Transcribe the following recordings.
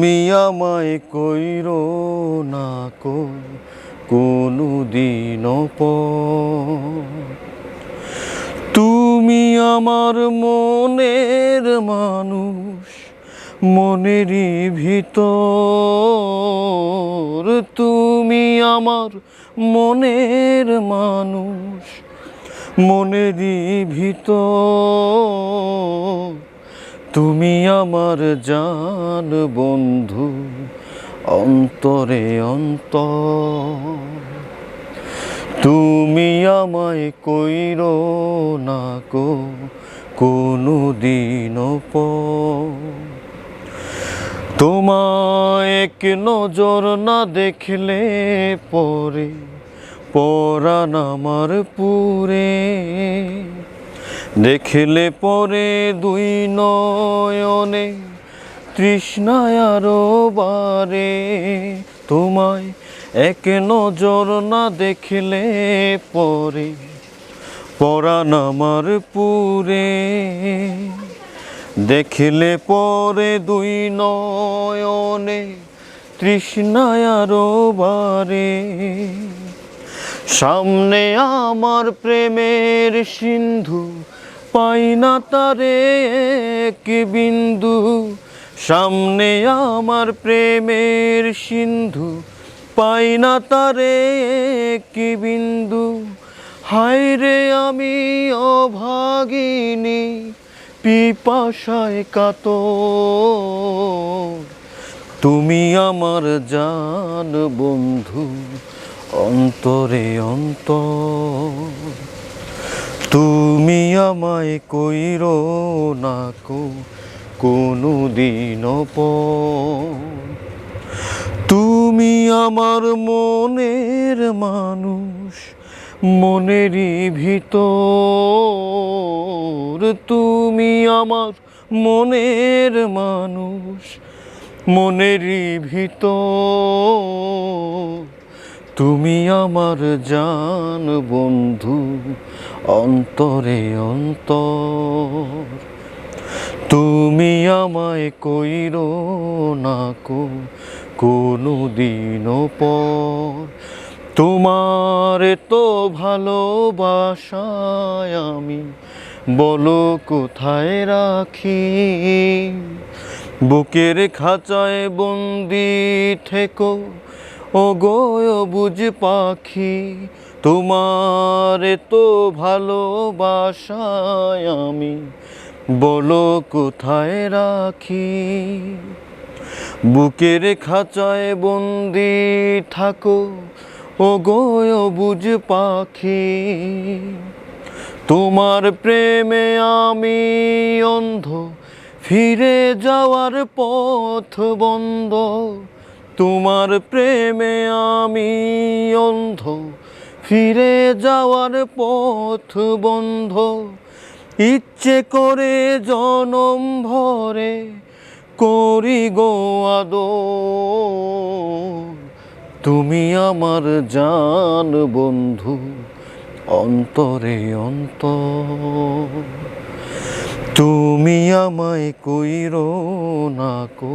তুমি আমায় কইরো না কো কোনো দিন তুমি আমার মনের মানুষ মনেরই ভিতর। তুমি আমার মনের মানুষ মনেরই ভিতর। তুমি আমার জান বন্ধু, অন্তরে অন্ত তুমি আমায় কইর না কো কোনো দিন তোমায় এক নজর না দেখলে পরে, পরাণ আমার পুরে। দেখলে পরে দুই নয়নে তৃষ্ণায় আরও বারে তোমায় এক নজর না দেখলে পরে, পরাণ আমার পুরে। দেখলে পরে দুই নয়নে তৃষ্ণায় আরও বারে সামনে আমার প্রেমের সিন্ধু পাই না তারে এক বিন্দু। সামনে আমার প্রেমের সিন্ধু। পাই না তারে এক বিন্দু। হায় রে আমি অভাগিনী, পিপাসায় কাত তুমি আমার জান বন্ধু, অন্তরে অন্তর। তুমি আমায় কইর না কো কোনো দিন তুমি আমার মনের মানুষ, মনেরই ভিতর। তুমি আমার মনের মানুষ, মনেরই ভিতর। তুমি আমার জান বন্ধু, অন্তরে অন্তর। তুমি আমায় কইর না কো কোনো দিন পর। তোমার তো ভালোবাসায় আমি বলো কোথায় রাখি? বুকের খাঁচায় বন্দি থেকো ও গো বুঝ পাখি, তোমার তো ভালোবাসায় আমি। বলো, কোথায় রাখি? বুকের খাঁচায় বন্দি থাকো। ও গো বুঝ পাখি, তোমার প্রেমে আমি অন্ধ। ফিরে যাওয়ার পথ বন্ধ। তোমার প্রেমে আমি অন্ধ। ফিরে যাওয়ার পথ বন্ধ। ইচ্ছে করে জনম ভরে করি গো তুমি আমার জান বন্ধু, অন্তরে অন্ত তুমি আমায় কইর না কো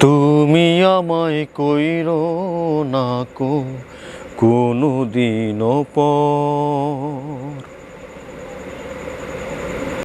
তুমি আমায় কইর না কো কোনো দিন পর।